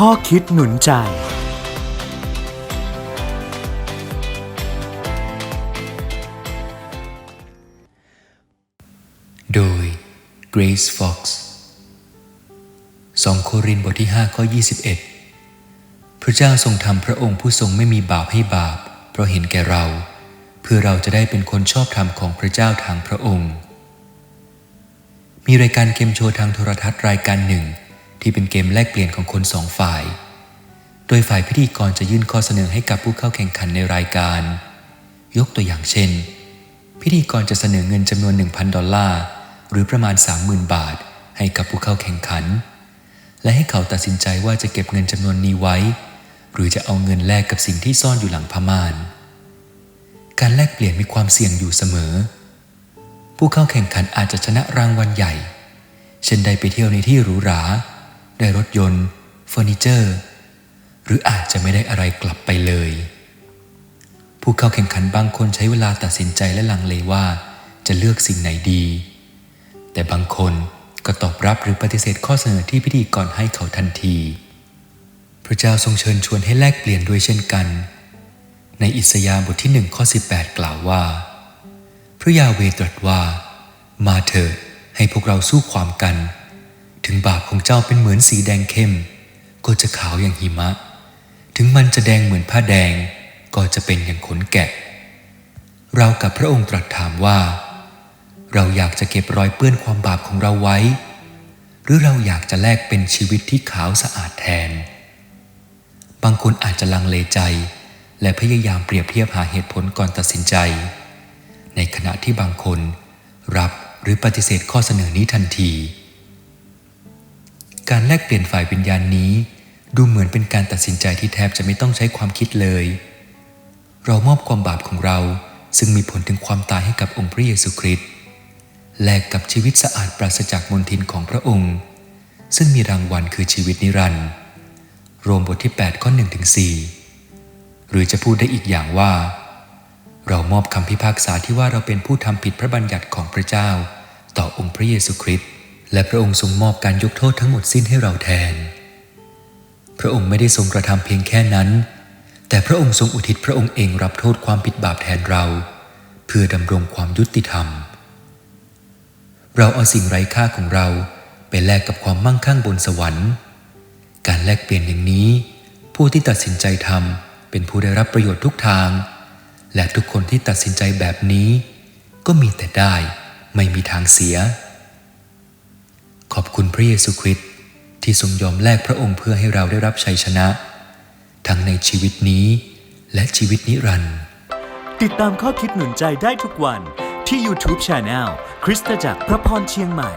ข้อคิดหนุนใจ โดย Grace Fox 2 โครินธ์บทที่ 5 ข้อ 21 พระเจ้าทรงทำพระองค์ผู้ทรงไม่มีบาปให้บาป เพราะเห็นแก่เรา เพื่อเราจะได้เป็นคนชอบธรรมของพระเจ้าทางพระองค์ มีรายการเกมโชว์ทางโทรทัศน์รายการหนึ่ง ที่เป็นเกมแลกเปลี่ยนของคนสองฝ่าย โดยฝ่ายพิธีกรจะยื่นข้อเสนอให้กับผู้เข้าแข่งขันในรายการ ยกตัวอย่างเช่น พิธีกรจะเสนอเงินจำนวน 1,000 ดอลลาร์ หรือประมาณ 30,000 บาท ให้กับผู้เข้าแข่งขัน และให้เขาตัดสินใจว่าจะเก็บเงินจำนวนนี้ไว้ หรือจะเอาเงินแลกกับสิ่งที่ซ่อนอยู่หลังผ้าม่าน การแลกเปลี่ยนมีความเสี่ยงอยู่เสมอ ผู้เข้าแข่งขันอาจจะชนะรางวัลใหญ่ เช่นได้ไปเที่ยวในที่หรูหรา ได้รถยนต์เฟอร์นิเจอร์ หรืออาจจะไม่ได้อะไรกลับไปเลย ผู้เข้าแข่งขันบางคนใช้เวลาตัดสินใจและลังเลว่าจะเลือกสิ่งไหนดี แต่บางคนก็ตอบรับหรือปฏิเสธข้อเสนอที่พิธีกรให้เขาทันที พระเจ้าทรงเชิญชวนให้แลกเปลี่ยนด้วยเช่นกัน ในอิสยาห์บทที่หนึ่งข้อ18 กล่าวว่า พระยาเวตรัสว่า มาเถิดให้พวกเราสู้ความกัน ถึงบาปของเจ้าเป็นเหมือนสีแดงเข้ม ก็จะขาวอย่างหิมะ ถึงมันจะแดงเหมือนผ้าแดง ก็จะเป็นอย่างขนแกะ เรากับพระองค์ตรัสถามว่า เราอยากจะเก็บรอยเปื้อนความบาปของเราไว้ หรือเราอยากจะแลกเป็นชีวิตที่ขาวสะอาดแทน บางคนอาจจะลังเลใจ และพยายามเปรียบเทียบหาเหตุผลก่อนตัดสินใจ ในขณะที่บางคน รับหรือปฏิเสธข้อเสนอนี้ทันที การแลกเปลี่ยนฝ่ายวิญญาณนี้ ดูเหมือนเป็นการตัดสินใจที่แทบจะไม่ต้องใช้ความคิดเลย เรามอบความบาปของเราซึ่งมีผลถึงความตายให้กับองค์พระเยซูคริสต์แลกกับชีวิตสะอาดปราศจากมลทินของพระองค์ ซึ่งมีรางวัลคือชีวิตนิรันดร์โรมบทที่ 8 ข้อ1ถึง4หรือจะพูดได้อีกอย่างว่า เรามอบคำพิพากษาที่ว่าเราเป็นผู้ทำผิดพระบัญญัติของพระเจ้า ต่อองค์พระเยซูคริสต์ และพระองค์ทรงมอบการยกโทษทั้งหมดสิ้นให้เราแทน พระองค์ไม่ได้ทรงกระทำเพียงแค่นั้น แต่พระองค์ทรงอุทิศพระองค์เองรับโทษความผิดบาปแทนเรา เพื่อดำรงความยุติธรรม เราเอาสิ่งไร้ค่าของเราไปแลกกับความมั่งคั่งบนสวรรค์ การแลกเปลี่ยนอย่างนี้ ผู้ที่ตัดสินใจทำเป็นผู้ได้รับประโยชน์ทุกทาง และทุกคนที่ตัดสินใจแบบนี้ ก็มีแต่ได้ไม่มีทางเสีย ขอบคุณพระเยซูคริสต์ที่ทรงยอมแลกพระองค์เพื่อให้เราได้รับชัยชนะ ทั้งในชีวิตนี้และชีวิตนิรันดร์ติดตามข้อคิดหนุนใจได้ทุกวันที่ YouTube Channel คริสตจักรพระพรเชียงใหม่